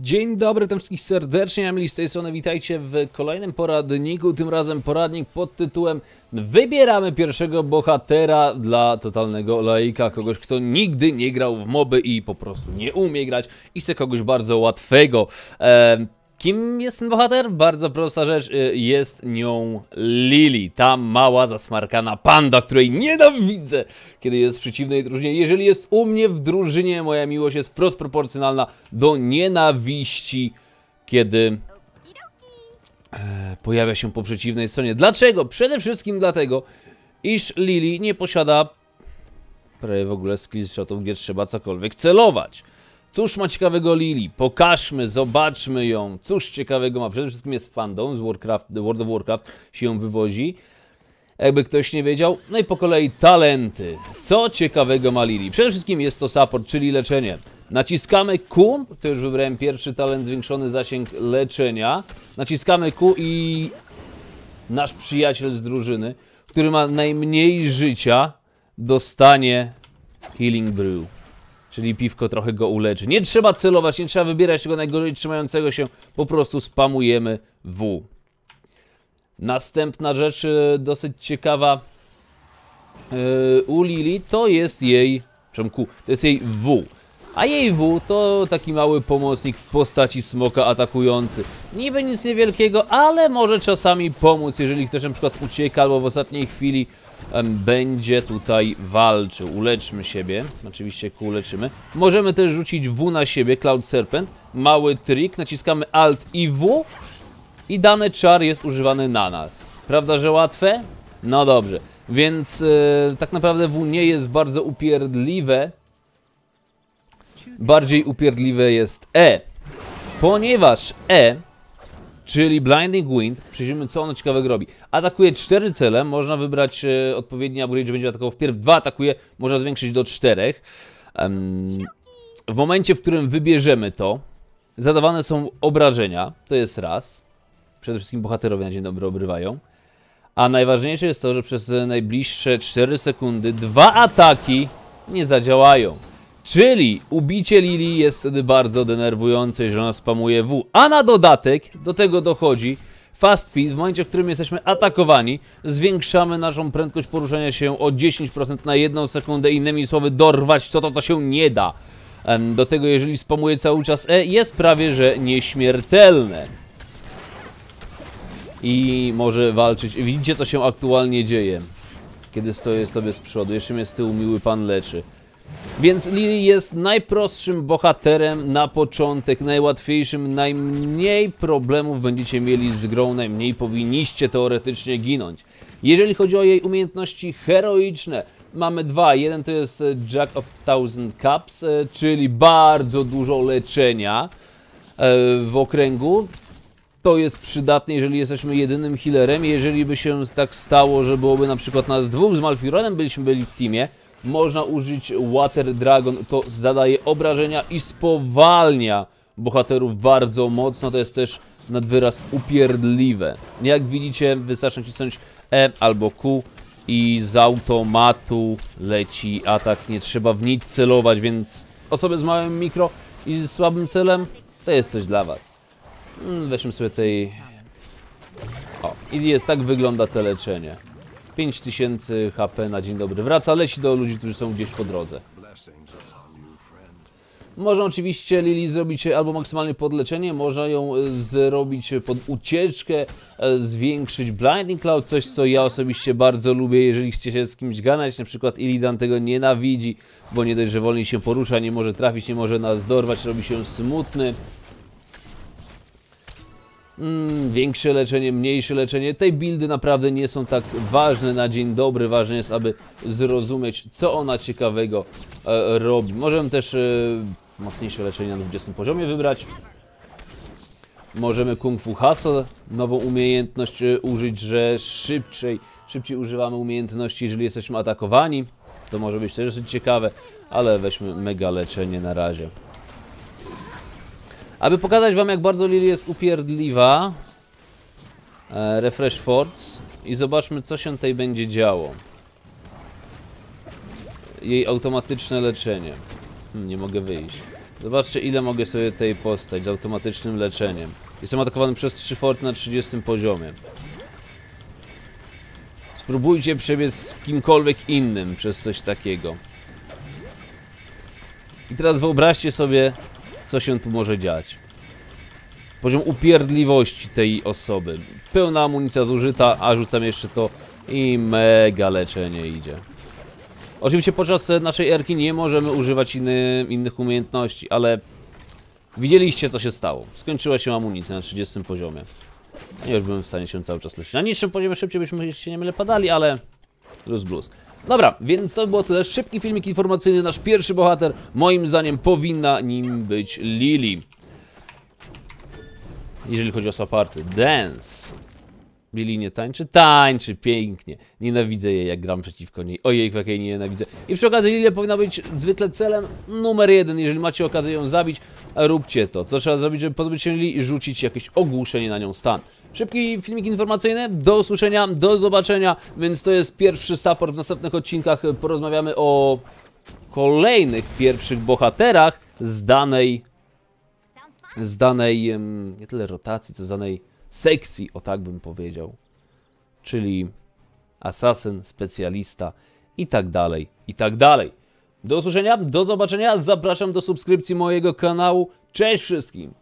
Dzień dobry, tam wszystkich serdecznie, Emily z tej strony, witajcie w kolejnym poradniku, tym razem poradnik pod tytułem Wybieramy pierwszego bohatera dla totalnego laika, kogoś kto nigdy nie grał w moby i po prostu nie umie grać i chce kogoś bardzo łatwego. Kim jest ten bohater? Bardzo prosta rzecz, e, jest nią Lily, ta mała zasmarkana panda, której nienawidzę, kiedy jest w przeciwnej drużynie. Jeżeli jest u mnie w drużynie, moja miłość jest wprost proporcjonalna do nienawiści, kiedy e, pojawia się po przeciwnej stronie. Dlaczego? Przede wszystkim dlatego, iż Lily nie posiada prawie w ogóle skillshotów, gdzie trzeba cokolwiek celować. Cóż ma ciekawego Lily? Pokażmy, zobaczmy ją. Cóż ciekawego ma? Przede wszystkim jest fandą z Warcraft, World of Warcraft się ją wywozi. Jakby ktoś nie wiedział. No i po kolei talenty. Co ciekawego ma Lily? Przede wszystkim jest to support, czyli leczenie. Naciskamy Q, to już wybrałem pierwszy talent, zwiększony zasięg leczenia. Naciskamy Q i nasz przyjaciel z drużyny, który ma najmniej życia, dostanie Healing Brew. Czyli piwko trochę go uleczy. Nie trzeba celować, nie trzeba wybierać tego najgorzej trzymającego się, po prostu spamujemy W. Następna rzecz e, dosyć ciekawa e, u Lili to jest jej, przemku, to jest jej W. A jej W to taki mały pomocnik w postaci smoka atakujący. Niby nic niewielkiego, ale może czasami pomóc, jeżeli ktoś na przykład ucieka albo w ostatniej chwili będzie tutaj walczył. Uleczmy siebie, oczywiście Q uleczymy. Możemy też rzucić W na siebie, Cloud Serpent. Mały trik, naciskamy Alt i W i dany czar jest używany na nas. Prawda, że łatwe? No dobrze. Więc e, tak naprawdę W nie jest bardzo upierdliwe. Bardziej upierdliwe jest E. Ponieważ E, czyli Blinding Wind, przejrzymy co ono ciekawego robi. Atakuje cztery cele, można wybrać e, odpowiedni upgrade, że będzie atakował wpierw dwa atakuje, można zwiększyć do czterech. Em, w momencie, w którym wybierzemy to, zadawane są obrażenia, to jest raz. Przede wszystkim bohaterowie na dzień dobry obrywają. A najważniejsze jest to, że przez najbliższe 4 sekundy dwa ataki nie zadziałają. Czyli ubicie Lili jest wtedy bardzo denerwujące, jeżeli ona spamuje W. A na dodatek do tego dochodzi Fast Feed. W momencie, w którym jesteśmy atakowani, zwiększamy naszą prędkość poruszania się o 10% na jedną sekundę. Innymi słowy, dorwać co to, to się nie da. Do tego, jeżeli spamuje cały czas E, jest prawie że nieśmiertelne i może walczyć. Widzicie, co się aktualnie dzieje, kiedy stoję sobie z przodu. Jeszcze mnie z tyłu miły pan leczy. Więc Lily jest najprostszym bohaterem na początek, najłatwiejszym, najmniej problemów będziecie mieli z grą, najmniej powinniście teoretycznie ginąć. Jeżeli chodzi o jej umiejętności heroiczne, mamy dwa. Jeden to jest e, Jack of Thousand Cups, e, czyli bardzo dużo leczenia e, w okręgu to jest przydatne, jeżeli jesteśmy jedynym healerem. Jeżeli by się tak stało, że byłoby na przykład nas dwóch z Malfironem, byliśmy byli w teamie, można użyć Water Dragon, to zadaje obrażenia i spowalnia bohaterów bardzo mocno, to jest też nad wyraz upierdliwe. Jak widzicie, wystarczy nacisnąć E albo Q i z automatu leci atak, nie trzeba w nic celować, więc osoby z małym mikro i słabym celem, to jest coś dla Was. Mm, Weźmy sobie tej... O, i jest, tak wygląda te leczenie. 5000 HP na dzień dobry. Wraca, leci do ludzi, którzy są gdzieś po drodze. Można oczywiście Lili zrobić albo maksymalnie podleczenie, można ją e, zrobić pod ucieczkę, e, zwiększyć Blinding Cloud, coś co ja osobiście bardzo lubię, jeżeli chcecie się z kimś ganać, na przykład Illidan tego nienawidzi, bo nie dość, że wolniej się porusza, nie może trafić, nie może nas dorwać, robi się smutny. Mm, większe leczenie, mniejsze leczenie. Te buildy naprawdę nie są tak ważne na dzień dobry. Ważne jest, aby zrozumieć, co ona ciekawego e, robi. Możemy też e, mocniejsze leczenie na 20 poziomie wybrać. Możemy Kung Fu Hustle, nową umiejętność e, użyć, że szybciej, szybciej używamy umiejętności, jeżeli jesteśmy atakowani. To może być też ciekawe, ale weźmy mega leczenie na razie. Aby pokazać wam jak bardzo Lily jest upierdliwa e, Refresh Force I zobaczmy co się tutaj będzie działo Jej automatyczne leczenie hmm, Nie mogę wyjść Zobaczcie ile mogę sobie tutaj postać z automatycznym leczeniem. Jestem atakowany przez 3 forty na 30 poziomie. Spróbujcie przebiec z kimkolwiek innym przez coś takiego. I teraz wyobraźcie sobie, co się tu może dziać. Poziom upierdliwości tej osoby. Pełna amunicja zużyta, a rzucam jeszcze to i mega leczenie idzie. Oczywiście podczas naszej erki nie możemy używać inny, innych umiejętności, ale widzieliście co się stało. Skończyła się amunicja na 30 poziomie. Nie już byłem w stanie się cały czas leczyć. Na niższym poziomie szybciej byśmy się nie mylę padali, ale plus blues. Dobra, więc to było tyle. Szybki filmik informacyjny. Nasz pierwszy bohater, moim zdaniem, powinna nim być Lily. Jeżeli chodzi o saparty. Dance. Lily nie tańczy? Tańczy, pięknie. Nienawidzę jej, jak gram przeciwko niej. Ojej, jak jej nie nienawidzę. I przy okazji Lilia powinna być zwykle celem numer jeden. Jeżeli macie okazję ją zabić, róbcie to. Co trzeba zrobić, żeby pozbyć się Lili? Rzucić jakieś ogłuszenie na nią stan. Szybki filmik informacyjny. Do usłyszenia, do zobaczenia. Więc to jest pierwszy support. W następnych odcinkach porozmawiamy o kolejnych pierwszych bohaterach z danej z danej, nie tyle rotacji, co z danej sekcji, o tak bym powiedział. Czyli asasyn, specjalista i tak dalej, i tak dalej. Do usłyszenia, do zobaczenia, zapraszam do subskrypcji mojego kanału. Cześć wszystkim!